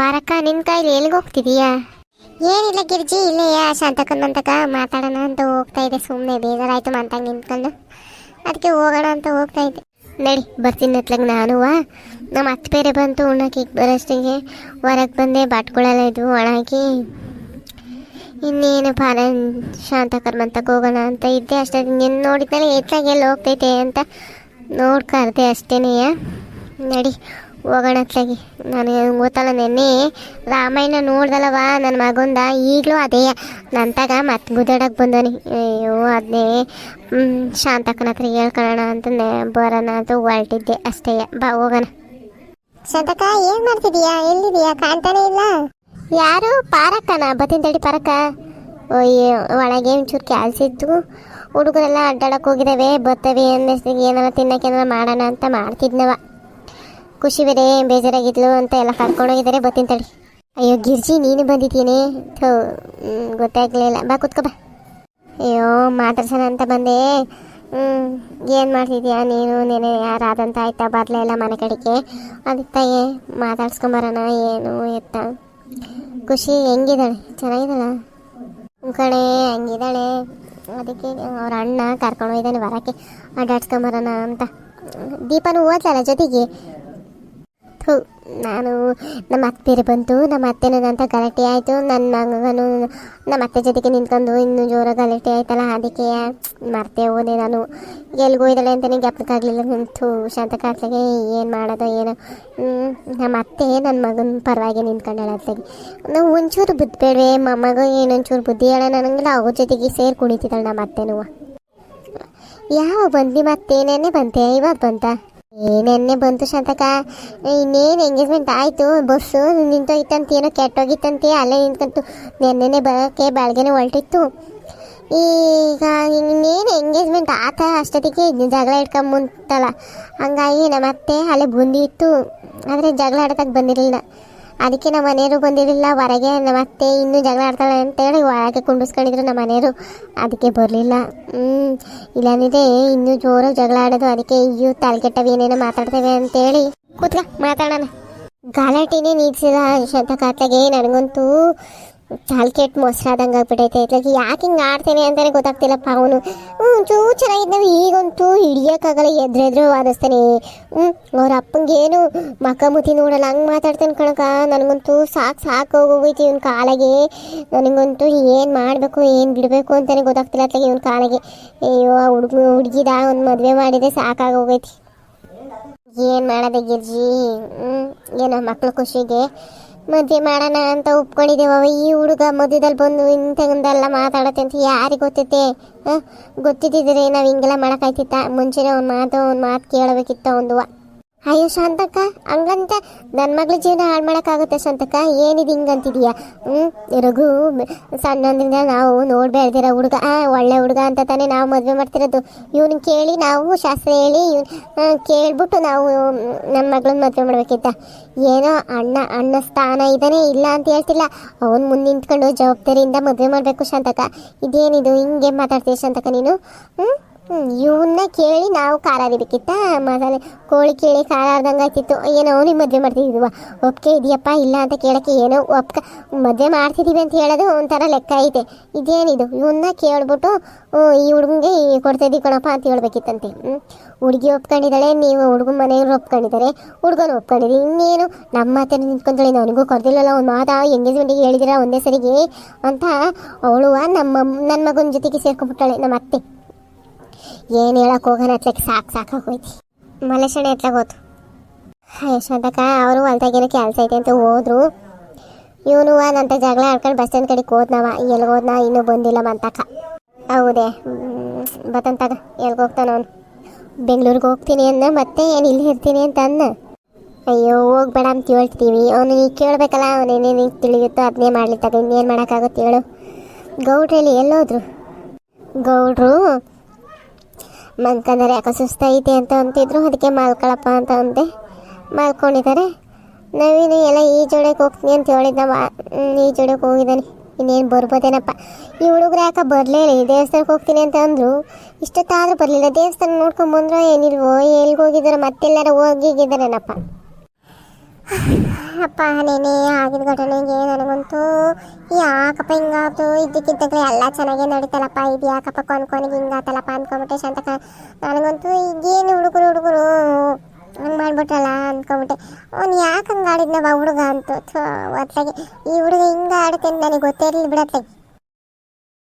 ಪಾರಕ್ಕ, ನಿನ್ ಕೈಲಿ ಎಲ್ಲಿಗೆ ಹೋಗ್ತಿದೀಯಾ? ಏನಿಲ್ಲ ಗಿರ್ಜಿ, ಇಲ್ಲೇ ಶಾಂತಕ್ಕನಂತಕ ಮಾತಾಡೋಣ ಅಂತ ಹೋಗ್ತಾ ಇದೆ. ಸುಮ್ಮನೆ ಬೇಜಾರಾಯ್ತು ಮಂತಂಗೆ ನಿಂತ್ಕೊಂಡು. ಅದಕ್ಕೆ ಹೋಗೋಣ ಅಂತ ಹೋಗ್ತಾ ಇದ್ದೆ. ನಡಿ, ಬರ್ತೀನಿ ಅತ್ಲಾಗ ನಾನು ನಮ್ಮ ಅತ್ತೆ ಬೇರೆ ಬಂತು ಉಣ್ಣಕ್ಕೆ ಬರೋಷ್ಟಿಗೆ. ಹೊರಗೆ ಬಂದೆ, ಬಾಟ್ಗಳೆಲ್ಲ ಇದ್ವು ಒಣಗಿ ಇನ್ನೇನು ಪಾರ ಶಾಂತಕರ್ ಮಂತಕ್ಕೆ ಹೋಗೋಣ ಅಂತ ಇದ್ದೆ. ಅಷ್ಟೇ ನಿನ್ನ ನೋಡಿದ್ಮೇಲೆ ಎತ್ಲಾಗ ಎಲ್ಲಿ ಹೋಗ್ತೈತೆ ಅಂತ ನೋಡ್ಕಾರ್ದೆ ಕರೆದೆ ಅಷ್ಟೇನೇ ನಡಿ ಹೋಗೋಣ ಅತ್ಲಾಗಿ ನನಗೆ ಗೊತ್ತಲ್ಲ ನೆನ್ನೆ. ರಾಮಾಯಣ ನೋಡ್ದಲ್ಲವ? ನನ್ನ ಮಗಂದ ಈಗಲೂ ಅದೇ. ನಂತಾಗ ಮತ್ತೆ ಗುದ್ದಾಡಕ್ಕೆ ಬಂದವನಿ. ಅಯ್ಯೋ ಅದನ್ನೇ ಶಾಂತಕ್ಕನ ಹತ್ರ ಹೇಳ್ಕೊಳ್ಳೋಣ ಅಂತ ಬರೋಣ ಅಂತ ಹೊರಟಿದ್ದೆ ಅಷ್ಟೇ. ಬಾ ಹೋಗೋಣ. ಶಾಂತಕ್ಕ ಏನು ಮಾಡ್ತಿದೀಯಾ? ಎಲ್ಲಿದೀಯಾ? ಕಾಣ್ತಾನೆ ಇಲ್ಲ. ಯಾರು? ಪಾರಕ್ಕನ? ಬತ್ತಿನ ತಡಿ ಪಾರಕ್ಕ. ಅಯ್ಯೋ ಒಳಗೆ ಒಂಚೂರು ಕ್ಯಾಲ್ಸ್ ಇತ್ತು. ಹುಡುಗರೆಲ್ಲ ಅಡ್ಡಾಡಕ್ಕೆ ಹೋಗಿದ್ದಾವೆ ಬರ್ತವೆ ಅನ್ನಿಸ್ತಿಗೆ ಏನಾರ ತಿನ್ನಕ್ಕೆ ಏನಾರ ಮಾಡೋಣ ಅಂತ ಮಾಡ್ತಿದ್ನವ. ಖುಷಿ ಬೇರೆ, ಬೇಜಾರಾಗಿದ್ಲು ಅಂತ ಎಲ್ಲ ಕರ್ಕೊಂಡೋಗಿದ್ದಾರೆ ಬತ್ತಿನ ತಡಿ ಅಯ್ಯೋ, ಗಿರ್ಜಿ, ನೀನು ಬಂದಿದ್ದೀನಿ ಥೋ ಗೊತ್ತಾಗ್ಲಿಲ್ಲ ಬಾ, ಕುತ್ಕೋ, ಬಾ. ಅಯ್ಯೋ, ಮಾತಾಡ್ಸೋಣ ಅಂತ ಬಂದೆ. ಹ್ಞೂ ಏನು ಮಾಡ್ತಿದ್ಯಾ? ನೀನು, ನೆನೆ ಯಾರಾದಂತ ಆಯ್ತಾ? ಬರಲೇ ಇಲ್ಲ ಮನೆ ಕಡೆಗೆ. ಅದಕ್ಕೆ ಮಾತಾಡ್ಸ್ಕೊಂಬರೋಣ, ಏನು ಎತ್ತ? ಖುಷಿ, ಹೆಂಗಿದ್ದಾಳೆ? ಚೆನ್ನಾಗಿದ್ದಾಳ? ಕಣೆ, ಹಂಗಿದ್ದಾಳೆ. ಅದಕ್ಕೆ ಅವ್ರ ಅಣ್ಣ ಕರ್ಕೊಂಡು ಹೋಗಿದ್ದಾನೆ, ಬರೋಕ್ಕೆ. ಅಡ್ಡಾಡ್ಸ್ಕೊಂಬರೋಣ ಅಂತ. ದೀಪನೂ ಓದ್ಲಲ್ಲ ಜೊತೆಗೆ? ನಾನು ನಮ್ಮ ಅತ್ತೆ ಬೇರೆ ಬಂತು. ನಮ್ಮ ಅತ್ತೆನೂ ಅಂತ ಗಲಾಟೆ ಆಯಿತು. ನನ್ನ ಮಗನು ನಮ್ಮ ಅತ್ತೆ ಜೊತೆಗೆ ನಿಂತ್ಕೊಂಡು ಇನ್ನೂ ಜೋರ ಗಲಾಟೆ ಆಯ್ತಲ್ಲ, ಅದಕ್ಕೆ ಮರ್ತೇ ಹೋದೆ ನಾನು. ಎಲ್ಲಿಗೆ ಅಂತ ಅಂತಲೇ ಜ್ಞಾಪಕ್ಕಾಗಲಿಲ್ಲ ನಿಂತು ಶಾಂತ ಕಾಸಿಗೆ ಏನು ಮಾಡೋದು, ಏನೋ? ನಮ್ಮ ಅತ್ತೆ ನನ್ನ ಮಗನ ಪರವಾಗಿ ನಿಂತ್ಕೊಂಡಾಳೆ ಅತ್ತೆಗೆ. ನಾವು ಒಂಚೂರು ಬುದ್ಧಿ ಬೇಡವೆ ಮೊಮ್ಮಗ ಏನೊಂಚೂರು ಬುದ್ಧಿ ಹೇಳ ನನಗೆಲ್ಲ ಅವ್ರ ಜೊತೆಗೆ ಸೇರಿ ಕುಣಿತಿದ್ದಾಳೆ ನಮ್ಮ ಅತ್ತೆನೂ. ಯಾವ ಬಂದು ಮತ್ತೇನೇನೆ ಬಂತೆ ಇವಾಗ ಬಂತ? ಏನೆನ್ನೆ ಬಂತು ಶಾಂತಕ ಇನ್ನೇನು ಎಂಗೇಜ್ಮೆಂಟ್ ಆಯಿತು? ಬಸ್ಸು ನಿಂತೋಗಿತ್ತಂತ, ಏನೋ ಕೆಟ್ಟೋಗಿತ್ತಂತೆ, ಅಲ್ಲೇ ನಿಂತ್ಕೊಂತು ನೆನ್ನೆನೆ ಬರೋಕ್ಕೆ ಬೆಳಗ್ಗೆನೆ ಹೊರಟಿತ್ತು. ಈಗ ಇನ್ನೇನು ಎಂಗೇಜ್ಮೆಂಟ್ ಆತ ಅಷ್ಟೊತ್ತಿಗೆ ಜಗಳ ಇಟ್ಕೊಂಬಂತಲ್ಲ ಹಂಗಾಗಿ ನಮ್ಮ ಅತ್ತೆ ಅಲ್ಲೇ ಬಂದಿತ್ತು. ಆದರೆ ಜಗಳ ಆಡೋದಕ್ಕೆ ಬಂದಿರಲಿಲ್ಲ. ಅದಕ್ಕೆ ನಮ್ಮ ಮನೆಯವರು ಬಂದಿರಲಿಲ್ಲ. ಹೊರಗೆ ಮತ್ತೆ ಇನ್ನೂ ಜಗಳ ಆಡ್ತಾಳೆ ಅಂತೇಳಿ ಒಳಗೆ ಕುಂಡಿಸ್ಕೊಂಡಿದ್ರು ನಮ್ಮ ಮನೆಯವರು. ಅದಕ್ಕೆ ಬರಲಿಲ್ಲ. ಹ್ಞೂ ಇಲ್ಲಂದಿದೆ ಇನ್ನೂ ಜೋರಾಗಿ ಜಗಳ ಆಡೋದು. ಅದಕ್ಕೆ ಅಯ್ಯೋ ತಲೆಕೆಟ್ಟವು ಏನೇನೋ ಮಾತಾಡ್ತೇವೆ ಅಂತೇಳಿ ಕೂತ್ಕ, ಮಾತಾಡೋಣ. ಗಾಲಾಟಿನೇ ನೀಗ್ಸಿದ ಶಂತ ಖಾತೆಗೆ ನನಗಂತೂ ತಲೆ ಕೆಟ್ಟು ಮೊಸರಾದಂಗೆ ಆಗ್ಬಿಟ್ಟೈತೆ ಇತ್ಲಾಗಿ ಯಾಕೆ ಹಿಂಗೆ ಆಡ್ತೇನೆ ಅಂತಾನೆ ಗೊತ್ತಾಗ್ತಿಲ್ಲಪ್ಪ ಅವನು. ಹ್ಞೂ ಚೂ ಚೆನ್ನಾಗಿದ್ದಾವೆ ಈಗಂತೂ ಹಿಡಿಯೋಕ್ಕಾಗಲ್ಲ ಎದ್ರೆದ್ರು ವಾದಿಸ್ತಾನೆ. ಹ್ಞೂ ಅವ್ರ ಅಪ್ಪಂಗೇನು ಮಕ್ಕ ಮುತಿ ನೋಡಲ್ಲ, ಹಂಗೆ ಮಾತಾಡ್ತಾನೆ ಕಣಕ ನನಗಂತೂ ಸಾಕು ಸಾಕು ಹೋಗೋಗೈತಿ ಇವ್ನ ಕಾಲಾಗೆ. ನನಗಂತೂ ಏನು ಮಾಡಬೇಕು, ಏನು ಬಿಡಬೇಕು ಅಂತಲೇ ಗೊತ್ತಾಗ್ತಿಲ್ಲ ಅತ್ಲಾಗೆ ಇವ್ನ ಕಾಲಿಗೆ. ಅಯ್ಯೋ ಹುಡುಗ, ಹುಡುಗಿದ ಒಂದು ಮದುವೆ ಮಾಡಿದೆ ಸಾಕಾಗೋಗೈತಿ ಏನು ಮಾಡೋದೆ ಗಿರ್ಜಿ? ಹ್ಞೂ ಏನೋ ಮಕ್ಳು ಖುಷಿಗೆ. ಮದುವೆ ಮಾಡೋಣ ಅಂತ ಒಪ್ಕೊಂಡಿದ್ದೇವ. ಈ ಹುಡುಗ ಮಧ್ಯದಲ್ಲಿ ಬಂದು ಇಂಥದ್ದೆಲ್ಲ ಮಾತಾಡತ್ತೆ ಅಂತ ಯಾರಿಗೆ ಗೊತ್ತೈತೆ ಗೊತ್ತಿದ್ದಿದ್ರೆ ನಾವು ಹಿಂಗೆಲ್ಲ ಮಾಡೋಕ್ಕಾಯ್ತಿತ್ತ? ಮುಂಚೆನೇ ಒಂದು ಮಾತು, ಅವ್ನ ಮಾತು ಕೇಳಬೇಕಿತ್ತ ಒಂದು ಅಯ್ಯೋ ಶಾಂತಕ್ಕ, ಹಂಗಂತ ನನ್ನ ಮಗಳ ಜೀವನ ಹಾಳು ಮಾಡೋಕ್ಕಾಗುತ್ತೆ ಶಾಂತಕ್ಕ, ಏನಿದು ಹಿಂಗಂತಿದೀಯ? ಹ್ಞೂ ರಘು ಸಣ್ಣದಿಂದ ನಾವು ನೋಡಿ ಬೆಳೆದಿರೋ ಹುಡುಗ ಒಳ್ಳೆ ಹುಡುಗ ಅಂತ ತಾನೇ ನಾವು ಮದುವೆ ಮಾಡ್ತಿರೋದು. ಇವನು ಕೇಳಿ ನಾವು ಶಾಸ್ತ್ರ ಹೇಳಿ ಇವ್ನು ಕೇಳ್ಬಿಟ್ಟು ನಾವು ನನ್ನ ಮಗಳನ್ನ ಮದುವೆ ಮಾಡ್ಬೇಕಿತ್ತ. ಏನೋ ಅಣ್ಣ ಅಣ್ಣ ಸ್ಥಾನ ಇದ್ದಾನೆ ಇಲ್ಲ ಅಂತ ಹೇಳ್ತಿಲ್ಲ. ಅವನು ಮುಂದೆ ನಿಂತ್ಕೊಂಡು ಜವಾಬ್ದಾರಿಯಿಂದ ಮದುವೆ ಮಾಡಬೇಕು ಶಾಂತಕ ಇದೇನಿದು ಹಿಂಗೆ ಮಾತಾಡ್ತೀಯ ಶಾಂತಕ್ಕ ನೀನು? ಹ್ಞೂ ಇವನ್ನ ಕೇಳಿ ನಾವು ಖಾರ ಮಸಾಲೆ ಕೋಳಿ ಕೇಳಿ ಖಾರ ಆರ್ದಂಗೆ ಆಗ್ತಿತ್ತು. ಏನೋ ನಿಮ್ಮ ಮದುವೆ ಮಾಡ್ತಿದ್ವ ಒಪ್ಪಿಗೆ ಇದೆಯಪ್ಪ, ಇಲ್ಲ ಅಂತ ಕೇಳೋಕ್ಕೆ ಏನೋ ಒಪ್ಕ, ಮದುವೆ ಮಾಡ್ತಿದ್ದೀವಿ ಅಂತ ಹೇಳೋದು ಒಂಥರ ಲೆಕ್ಕ ಐತೆ. ಇದೇನಿದು? ಇವನ್ನ ಕೇಳ್ಬಿಟ್ಟು ಈ ಹುಡುಗಂಗೆ ಕೊಡ್ತಾಯಿದ್ದೀವಿ ಕಣಪ್ಪ ಅಂತ ಹೇಳ್ಬೇಕಿತ್ತಂತೆ. ಹುಡುಗಿ ಒಪ್ಕೊಂಡಿದ್ದಾಳೆ, ನೀವು ಹುಡುಗನ ಮನೆಯವರು ಒಪ್ಕೊಂಡಿದ್ದಾರೆ, ಹುಡುಗನ ಒಪ್ಕೊಂಡಿರಿ. ಇನ್ನೇನು ನಮ್ಮ ಹತ್ರ ನಿಂತ್ಕೊಂತಾಳೆ, ನನಗೂ ಕೊಡ್ತಿಲ್ಲಲ್ಲ ಒಂದು ಮಾತಾ ಎಂಗೇಜ್ಮೆಂಟಿಗೆ ಹೇಳಿದಿರ ಒಂದೇ ಸರಿಗೆ ಅಂತ ಅವಳು ನಮ್ಮ ನನ್ನ ಮಗನ ಜೊತೆಗೆ ಸೇರ್ಕೊಂಡ್ಬಿಟ್ಟಾಳೆ, ನಮ್ಮ ಅತ್ತೆ. ಏನು ಹೇಳಕ್ ಹೋಗೋಣ ಅತ್ಲಕ್ಕೆ ಸಾಕು ಸಾಕಾಗೋಯ್ತು ಮಲೇಶಣ್ಣ ಎತ್ಲಾಗ ಹೋತು ಯಶ್ವಂತಕ್ಕ ಅವರು ಹೊಲ್ದಾಗೇನೋ ಕೆಲಸ ಐತೆ ಅಂತ ಹೋದ್ರು. ಇವನು ನಂತ ಜಗಳ ಆಡ್ಕೊಂಡು ಬಸ್ ಸ್ಟ್ಯಾಂಡ್ ಕಡೆಗೆ ಹೋದ್ನವ. ಎಲ್ಲಿ ಹೋದ್ನ? ಇನ್ನೂ ಬಂದಿಲ್ಲ ಮಂತಕ ಹೌದೇ. ಬತ್ತಂತಾಗ ಎಲ್ಗೆ ಹೋಗ್ತಾನ ಅವನು? ಬೆಂಗಳೂರಿಗೆ ಹೋಗ್ತೀನಿ ಅನ್ನ, ಮತ್ತೆ ಏನು ಇಲ್ಲಿ ಇರ್ತೀನಿ ಅಂತ ಅನ್ನ? ಅಯ್ಯೋ, ಹೋಗ್ಬೇಡ ಅಂತ ಹೇಳ್ತೀವಿ. ಅವನು ನೀ ಕೇಳಬೇಕಲ್ಲ ಅವನೇನೇನು ತಿಳಿಯುತ್ತೋ ಅದನ್ನೇ ಮಾಡ್ಲಿತ್ತಾಗ ಇನ್ನೇನು ಮಾಡೋಕ್ಕಾಗುತ್ತೆ ಹೇಳು. ಗೌಡ್ರಲ್ಲಿ ಎಲ್ಲೋದ್ರು? ಗೌಡ್ರು? ಮಲ್ಕಂದರೆ ಯಾಕೋ ಸುಸ್ತೈತೆ ಅಂತ ಅಂತಿದ್ರು. ಅದಕ್ಕೆ ಮಲ್ಕೊಳಪ್ಪ ಅಂತ ಅಂದೆ. ಮಲ್ಕೊಂಡಿದ್ದಾರೆ. ನವೀನು, ಎಲ್ಲ ಈ ಜೋಡಕ್ಕೆ ಹೋಗ್ತೀನಿ ಅಂತ ಹೇಳಿದ್ದ ಈ ಜೋಡಕ್ಕೆ ಹೋಗಿದ್ದಾನೆ. ಇನ್ನೇನು ಬರ್ಬೋದೇನಪ್ಪ? ಈ ಹುಡುಗರು ಯಾಕೆ ಬರಲೇ ಇಲ್ಲ. ಈ ದೇವಸ್ಥಾನಕ್ಕೆ ಹೋಗ್ತೀನಿ ಅಂತ ಅಂದರು. ಇಷ್ಟೊತ್ತಾದರೂ ಬರಲಿಲ್ಲ. ದೇವಸ್ಥಾನ ನೋಡ್ಕೊಂಡು ಬಂದ್ರೋ ಏನಿಲ್ವೋ, ಎಲ್ಲಿಗೆ ಹೋಗಿದ್ದಾರೆ ಮತ್ತೆಲ್ಲಾರ ಹೋಗಿದ್ದಾರೇನಪ್ಪ ಅಪ್ಪ, ನೆನೆ ಆಗಿದ ಘಟನೆಗೆ ನನಗಂತೂ ಯಾಕಪ್ಪ ಹಿಂಗಾಯ್ತು? ಇದ್ದಕ್ಕಿದ್ದಾಗಲೇ ಎಲ್ಲ ಚೆನ್ನಾಗೇ ನಡೀತಲ್ಲಪ್ಪ. ಇದು ಯಾಕಪ್ಪ ಕೊನ್ ಕೊನೆಗೆ ಹಿಂಗಾತಲ್ಲಪ್ಪ ಅಂದ್ಕೊಂಬಿಟ್ಟೆ ಶಾಂತಕ ನನಗಂತೂ ಈಗೇನು ಹುಡುಗರು ಹುಡುಗರು ಹಂಗೆ ಮಾಡ್ಬಿಟ್ರಲ್ಲ ಅಂದ್ಕೊಂಬಿಟ್ಟೆ ಅವ್ನು ಯಾಕೆ ಹಂಗೆ ಬಾ ಹುಡುಗ ಅಂತ? ಒತ್ತಾಗಿ ಈ ಹುಡುಗ ಹಿಂಗೆ ಆಡುತ್ತೆ ನನಗೆ ಗೊತ್ತೇ ಇರಲಿ ಬಿಡತ್ಲಾಗೆ